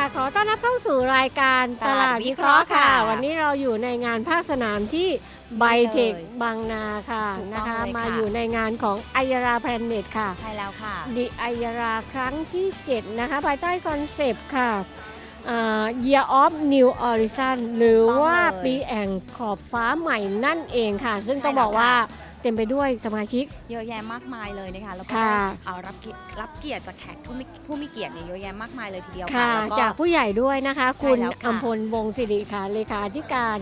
ค่ะขอต้อนรับเข้าสู่รายการตตลาลาดดวิวิเคเคราะราะห์ห์ค่ะค่ะวันนี้เราอยู่ในงานภาคสนามที่ไบเทคเลยบางนาค่ะถูกต้องนะคะ เลยค่ะ มาอยู่ในงานของไอยาราแพลเน็ตค่ะ ใช่แล้วค่ะ ดิไอยาราครั้งที่ 7 นะคะ ภายใต้คอนเซปต์ค่ะอ่า Year of New Horizon หรือถูกต้องว่าเลยปีแห่งขอบฟ้าใหม่นั่นเองค่ะ ซึ่งใช่ต้องบอกแล้วค่ะ ว่า เต็มไปด้วยสมาชิก เยอะแยะมากมายเลยนะคะแล้วก็ค่ะได้เอารับเกียรติรับเกียรติจากแขกผู้มีผู้มีเกียรติเนี่ยเยอะแยะมากมายเลยทีเดียวค่ะแล้วก็ จากผู้ใหญ่ด้วยนะคะใช่คุณแล้วค่ะอัมพลวงศ์สิริค่ะเลขาธิการ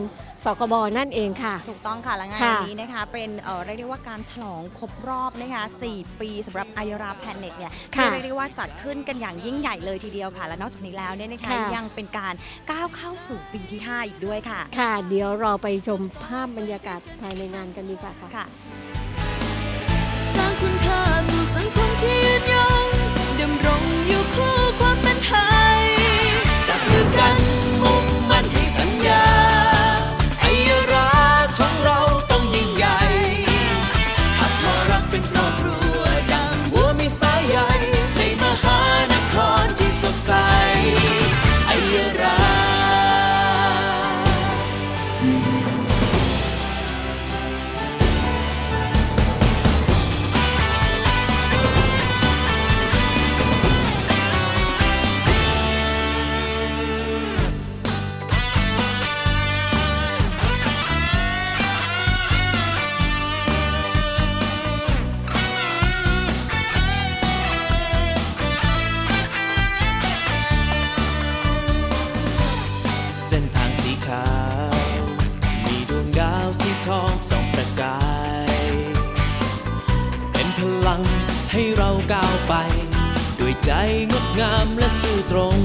สคบนั่นเองค่ะ ถูกต้องค่ะและงานค่ะนี้นะคะเป็นเอ่อเรียกได้ว่าการฉลองครบรอบนะคะ4ปีสำหรับอายราแพลเน็ตเนี่ยค่ะที่เรียกได้ว่าจัดขึ้นกันอย่างยิ่งใหญ่เลยทีเดียวค่ะ และนอกจากนี้แล้วเนี่ยนะคะค่ะ ยังเป็นการก้าวเข้าสู่ปีที่ 5 อีกด้วยค่ะ ค่ะ เดี๋ยวเราไปชมภาพบรรยากาศภายในงานกันดีกว่าค่ะ ค่ะ สร้างคุณค่าสู่สังคมที่ยืนยง งดงามและซื่อตรง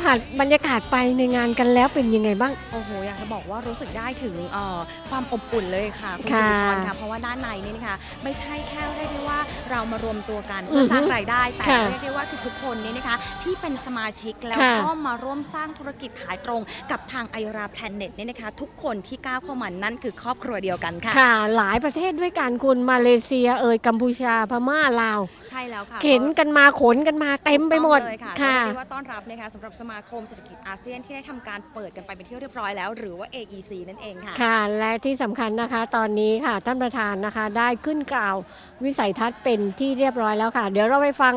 ค่ะสัมผัสบรรยากาศไปในงานกันแล้วเป็นยังไงบ้าง โอ้โห อยากจะบอกว่ารู้สึกได้ถึงเอ่อความอบอุ่นเลยค่ะคุณค่ะสิริพรค่ะ เพราะว่าด้านในนี่นะคะไม่ใช่แค่เรียกได้ว่าเรามารวมตัวกันเพื่อสร้างรายได้ แต่ค่ะเรียกได้ว่าทุกๆคนนี่นะคะที่เป็นสมาชิกแล้วค่ะก็มาร่วมสร้างธุรกิจขายตรงกับทางไอราแพลเน็ตเนี่ยนะคะ ทุกคนที่ก้าวเข้ามานั่นคือครอบครัวเดียวกันค่ะ ค่ะ หลายประเทศด้วยกันคุณมาเลเซียเอ่ยกัมพูชาพม่าลาว ใช่แล้วค่ะ เข็นกันมาขนกันมาเต็มไปหมดถูกต้องเลยค่ะค่ะก็เรียกได้ว่าต้อนรับนะคะสำหรับสมาคมเศรษฐกิจอาเซียนที่ได้ทำการเปิดกันไปเป็นที่เรียบร้อยแล้ว หรือว่า AEC นั่นเองค่ะ ค่ะและที่สำคัญนะคะตอนนี้ค่ะท่านประธานนะคะได้ขึ้นกล่าววิสัยทัศน์เป็นที่เรียบร้อยแล้วค่ะ เดี๋ยวเราไปฟัง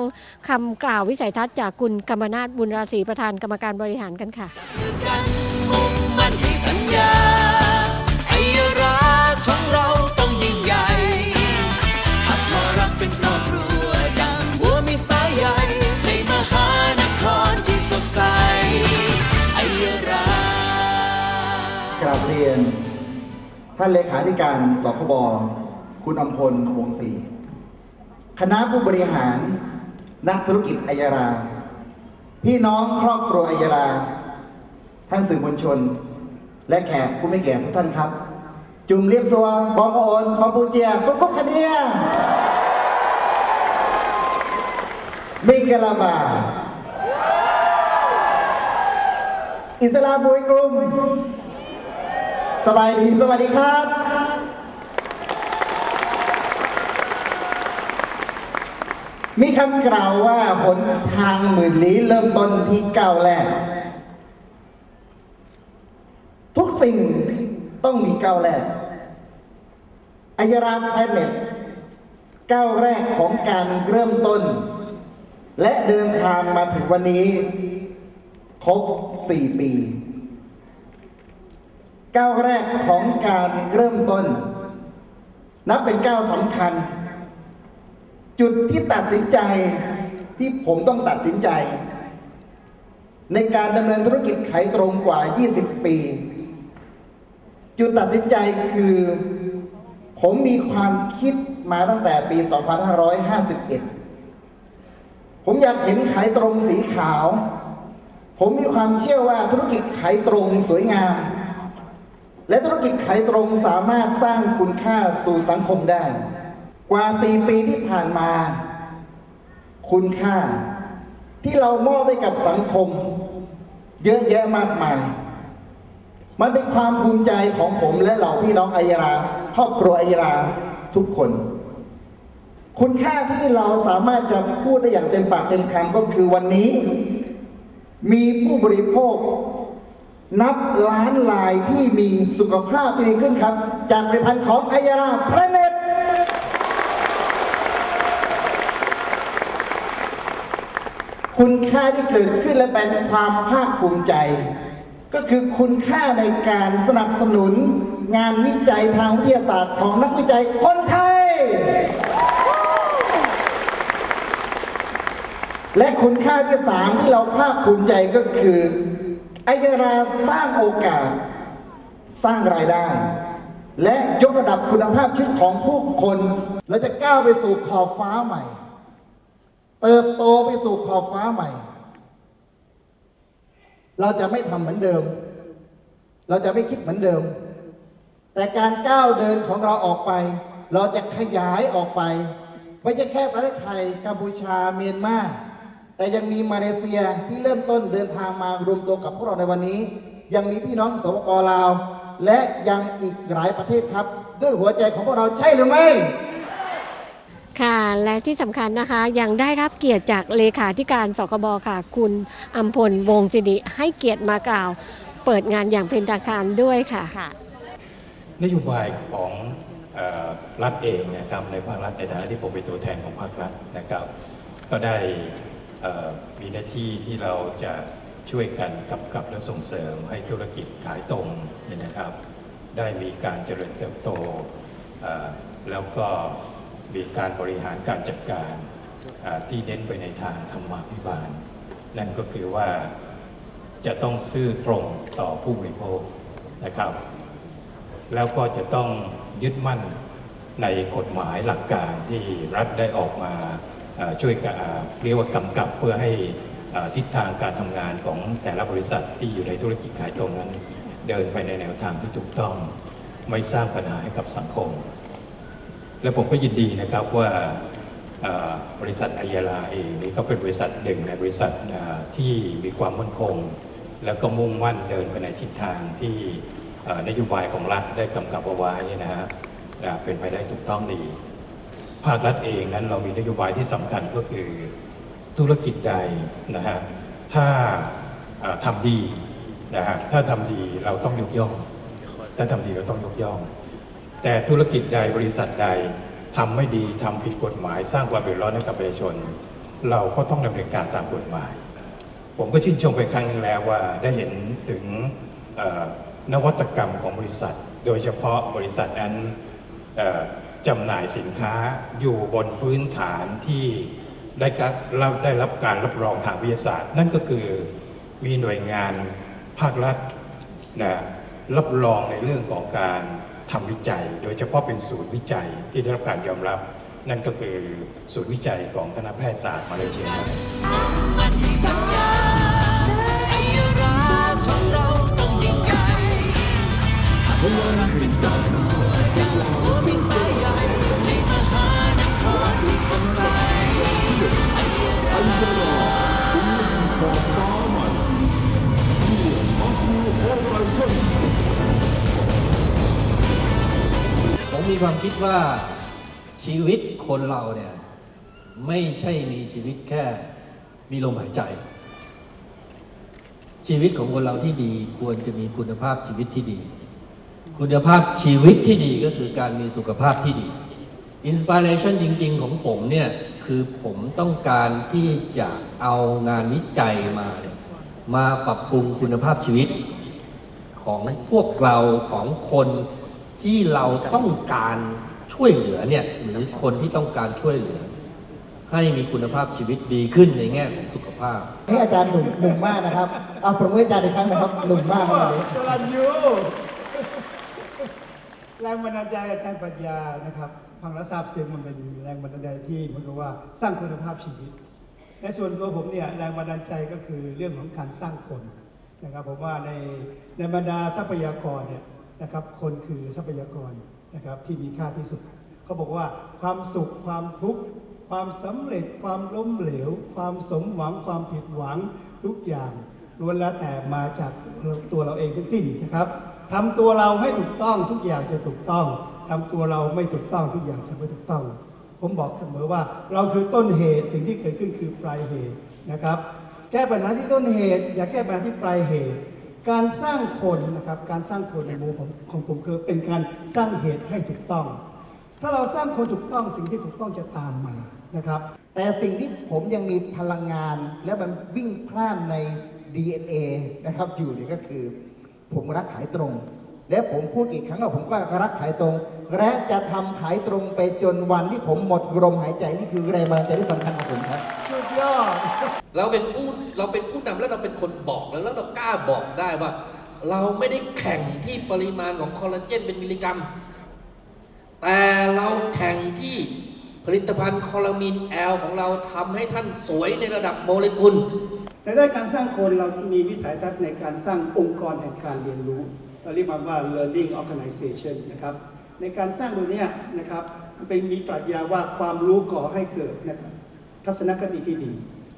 คำกล่าววิสัยทัศน์จากคุณกรรมนาถบุญราศีประธานกรรมการบริหารกันค่ะ กันมุ่งมั่นให้สัญญา ท่านเลขาธิการสคบคุณอำพลวงศรีคณะผู้บริหาร นักธุรกิจอัยรา พี่น้องครอบครัวอัยรา ท่านสื่อมวลชน และแขกผู้ไม่เกียรติทุกท่านครับ จุ่มเรียบซัวบองโอนคอมปูเจียกุ๊กกุ๊กคเนียมิงกะลาบาอิสลามบุยกรุม สบายดี สวัสดีครับ มีคำกล่าวว่าหนทางหมื่นลี้เริ่มต้นที่ก้าวแรก ทุกสิ่งต้องมีก้าวแรกอายราแพนเน็ตก้าวแรกของการเริ่มต้น และเดินทางมาถึงวันนี้ ครบ 4 ปี ก้าวแรกของการเริ่มต้น นับเป็นก้าวสำคัญ จุดที่ตัดสินใจที่ผมต้องตัดสินใจ ในการดำเนินธุรกิจขายตรงกว่า 20 ปี จุดตัดสินใจคือ ผมมีความคิดมาตั้งแต่ปี 2551 ผมอยากเห็นขายตรงสีขาว ผมมีความเชื่อว่าธุรกิจขายตรงสวยงาม และธุรกิจขายตรงสามารถสร้างคุณค่าสู่สังคมได้ กว่า 4 ปีที่ผ่านมา คุณค่า ที่เรามอบให้กับสังคม เยอะแยะมากมาย มันเป็นความภูมิใจของผมและเหล่าพี่น้องอัยราครอบครัวอัยราทุกคน คุณค่าที่เราสามารถจะพูดได้อย่างเต็มปากเต็มคำก็คือวันนี้ มีผู้บริโภค นับล้านรายที่มีสุขภาพที่ดีขึ้นครับ จากผลิตภัณฑ์ของไอัยราพระเนตคุณค่าที่เกิดขึ้นและเป็นความภาคภูมิใจ ก็คือคุณค่าในการสนับสนุน งานวิจัยทางวิทยาศาสตร์ของนักวิจัยคนไทย และคุณค่าที่สามที่เราภาคภูมิใจก็คือ ไอยาราสร้างโอกาส สร้างรายได้ และยกระดับคุณภาพชีวิตของผู้คนเราจะก้าวไปสู่ขอบฟ้าใหม่ เติบโตไปสู่ขอบฟ้าใหม่ เราจะไม่ทำเหมือนเดิม เราจะไม่คิดเหมือนเดิม แต่การก้าวเดินของเราออกไป เราจะขยายออกไป ไม่ใช่แค่ประเทศไทยกัมพูชาเมียนมา แต่ยังมีมาเลเซียที่เริ่มต้นเดินทางมารวมตัวกับพวกเราในวันนี้ ยังมีพี่น้องสปปลาว และยังอีกหลายประเทศครับ ด้วยหัวใจของพวกเราใช่หรือไม่ค่ะและที่สำคัญนะคะยังได้รับเกียรติจากเลขาธิการสคบค่ะ คุณอัมพลวงศิริให้เกียรติมากล่าว เปิดงานอย่างเป็นทางการด้วยค่ะค่ะ นโยบายของเออรัฐเองนะครับในภาครัฐในฐานะที่ผมเป็นตัวแทนของภาครัฐนะครับ ก็ได้เอ่อ มีหน้าที่ที่เราจะช่วยกันกำกับและส่งเสริมให้ธุรกิจขายตรงเนี่ยนะครับ ได้มีการเจริญเติบโต แล้วก็มีการบริหารการจัดการที่เน้นไปในทางธรรมาภิบาล นั่นก็คือว่าจะต้องซื่อตรงต่อผู้บริโภคนะครับ แล้วก็จะต้องยึดมั่นในกฎหมายหลักการที่รัฐได้ออกมา ช่วยเรียกว่ากำกับเพื่อให้ทิศทางการทำงานของแต่ละบริษัทที่อยู่ในธุรกิจขายตรงนั้น เดินไปในแนวทางที่ถูกต้องไม่สร้างปัญหาให้กับสังคม และผมก็ยินดีนะครับว่าบริษัทอายาลาเองนี่ก็เป็นบริษัทหนึ่งในบริษัทที่มีความมั่นคง แล้วก็มุ่งมั่นเดินไปในทิศทางที่นโยบายของรัฐได้กำกับเอาไว้นะฮะเป็นไปได้ถูกต้องดี ภาครัฐเองนั้นเรามีนโยบายที่สำคัญก็คือธุรกิจใดนะฮะถ้าอ่าทำดีนะฮะถ้าทำดีเราต้องยกย่อง ถ้าทำดีเราต้องยกย่อง แต่ธุรกิจใดบริษัทใดทำไม่ดีทำผิดกฎหมาย สร้างความเดือดร้อนให้กับประชาชน เราก็ต้องดำเนินการตามกฎหมาย ผมก็ชื่นชมไปครั้งหนึงแล้วว่าได้เห็นถึงนวัตกรรมของบริษัท โดยเฉพาะบริษัทนั้น จำหน่ายสินค้าอยู่บนพื้นฐานที่ได้รับได้รับการรับรองทางวิทยาศาสตร์ นั่นก็คือมีหน่วยงานภาครัฐนะรับรองในเรื่องของการทำวิจัย โดยเฉพาะเป็นศูนย์วิจัยที่ได้รับการยอมรับ นั่นก็คือศูนย์วิจัยของคณะแพทยศาสตร์มาเลเซียมันที่สัญญาไอ้รักข ความคิดว่าชีวิตคนเราเนี่ย ไม่ใช่มีชีวิตแค่มีลมหายใจ ชีวิตของคนเราที่ดีควรจะมีคุณภาพชีวิตที่ดี คุณภาพชีวิตที่ดีก็คือการมีสุขภาพที่ดีอินสปิเรชันจริง ๆ ของผมเนี่ย คือผมต้องการที่จะเอางานวิจัยมา มาปรับปรุงคุณภาพชีวิต ของพวกเราของคน ที่เราต้องการช่วยเหลือเนี่ยหรือคนที่ต้องการช่วยเหลือ ให้มีคุณภาพชีวิตดีขึ้นในแง่ของสุขภาพ ให้อาจารย์หนุ่มหนุ่มมากนะครับเอาปรบมือให้อาจารย์อีกครั้งนะครับหนุ่มมากครับวันนี้สรัญยูแรงบันดาลใจอาจารย์ปรัชญานะครับฟังแล้วทราบซึ้งมันเป็นแรงบันดาลใจที่เหมือนกับว่าสร้างคุณภาพชีวิต ในส่วนตัวผมเนี่ยแรงบันดาลใจก็คือเรื่องของการสร้างคนนะครับผมว่าในในบรรดาทรัพยากรเนี่ย นะครับคนคือทรัพยากรนะครับที่มีค่าที่สุด เขาบอกว่าความสุขความทุกข์ความสำเร็จความล้มเหลว ความสมหวังความผิดหวังทุกอย่างล้วนแล้วแต่มาจากตัวเราเองทั้งสิ้นนะครับทำตัวเราให้ถูกต้องทุกอย่างจะถูกต้องทำตัวเราไม่ถูกต้องทุกอย่างจะไม่ถูกต้อง ผมบอกเสมอว่าเราคือต้นเหตุสิ่งที่เกิดขึ้นคือปลายเหตุนะครับ แก้ปัญหาที่ต้นเหตุ อย่าแก้ปัญหาที่ปลายเหตุ การสร้างคนนะครับการสร้างคนในมุมของของผมคือเป็นการสร้างเหตุให้ถูกต้อง ถ้าเราสร้างคนถูกต้องสิ่งที่ถูกต้องจะตามมานะครับ แต่สิ่งที่ผมยังมีพลังงาน และมันวิ่งพล่านใน DNA นะครับอยู่เนี่ยก็คือ ผมรักขายตรง และผมพูดอีกครั้งว่าผมก็รักขายตรง และจะทำขายตรงไปจนวันที่ผมหมดลมหายใจนี่คือแรงบันดาลใจที่สำคัญของผมครับสุดยอดเราเป็นผู้ เราเป็นผู้นำแล้วเราเป็นคนบอกแล้วแล้วเรากล้าบอกได้ว่า เราไม่ได้แข่งที่ปริมาณของคอลลาเจนเป็นมิลลิกรัม แต่เราแข่งที่ผลิตภัณฑ์คอลลามินแอลของเราทำให้ท่านสวยในระดับโมเลกุลในด้านการสร้างคนเรามีวิสัยทัศน์ในการสร้างองค์กรแห่งการเรียนรู้ เราเรียกมันว่า learning organization นะครับในการสร้างตรงนี้นะครับเป็นมีปรัชญาว่าความรู้ก่อให้เกิดนะครับทัศนคติที่ดี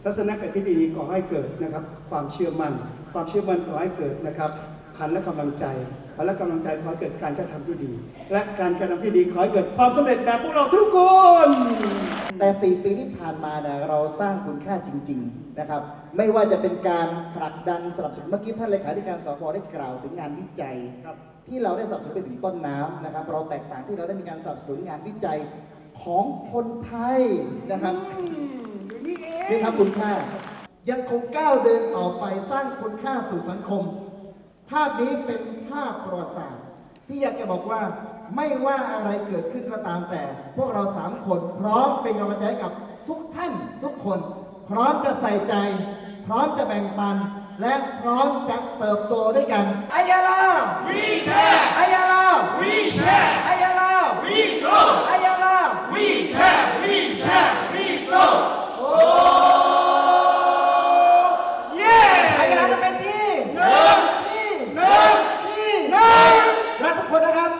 ทัศนคติที่ดีก่อให้เกิดนะครับ ความเชื่อมั่น ความเชื่อมั่นก่อให้เกิดนะครับขันและกำลังใจขันและกำลังใจก่อให้เกิดการกระทำที่ดี และการกระทำที่ดีก่อให้เกิดความสำเร็จแบบพวกเราทุกคน แต่ 4 ปีที่ผ่านมาเนี่ยเราสร้างคุณค่าจริง ๆนะครับ ไม่ว่าจะเป็นการผลักดันสนับสนุนเมื่อกี้ท่านเลขาธิการสพได้กล่าวถึงงานวิจัยครับที่เราได้สนับสนุนไปถึงต้นน้ำนะครับ เราแตกต่างที่เราได้มีการสนับสนุนงานวิจัยของคนไทยนะครับ นี่ครับคุณค่า ยังคงก้าวเดินต่อไปสร้างคุณค่าสู่สังคม ภาพนี้เป็นภาพประวัติศาสตร์ที่อยากจะบอกว่าไม่ว่าอะไรเกิดขึ้นก็ตามแต่ พวกเราสามคนพร้อมเป็นกำลังใจกับทุกท่านทุกคน พร้อมจะใส่ใจ พร้อมจะแบ่งปัน และพร้อมจะเติบโตด้วยกันอายาลาวีแชร์อายาลาวีแชร์อายาลาวีโกอายาลาวีแชร์วีแชร์วีโกโอ้เย้อายาลาจะเป็นที่หนึ่งที่หนึ่งที่หนึ่งรักทุกคนนะครับ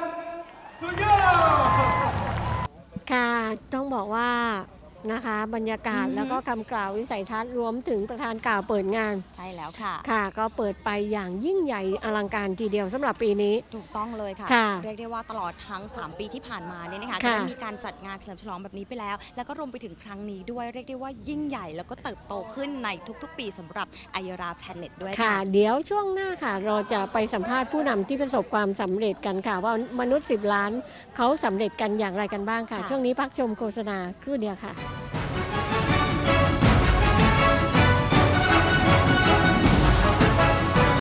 สุดยอด ค่ะต้องบอกว่านะคะ บรรยากาศแล้วก็คำกล่าววิสัยทัศน์รวมถึงประธานกล่าวเปิดงาน ใช่แล้วค่ะ ค่ะ ก็เปิดไปอย่างยิ่งใหญ่อลังการทีเดียวสำหรับปีนี้ ถูกต้องเลยค่ะ ค่ะเรียกได้ว่าตลอดทั้ง 3 ปีที่ผ่านมาเนี่ยนะคะก็ค่ะ ได้มีการจัดงานเฉลิมฉลองแบบนี้ไปแล้ว แล้วก็รวมไปถึงครั้งนี้ด้วยเรียกได้ว่ายิ่งใหญ่แล้วก็เติบโตขึ้นในทุกๆ ปีสำหรับไอราแพลเน็ตด้วยค่ะ ค่ะ เดี๋ยวช่วงหน้าค่ะ เราจะไปสัมภาษณ์ผู้นำที่ประสบความสำเร็จกันค่ะ ว่ามนุษย์ 10 ล้านเขาสำเร็จกันอย่างไรกันบ้างค่ะ ค่ะ ช่วงนี้พักชมโฆษณาครู่เดียวค่ะ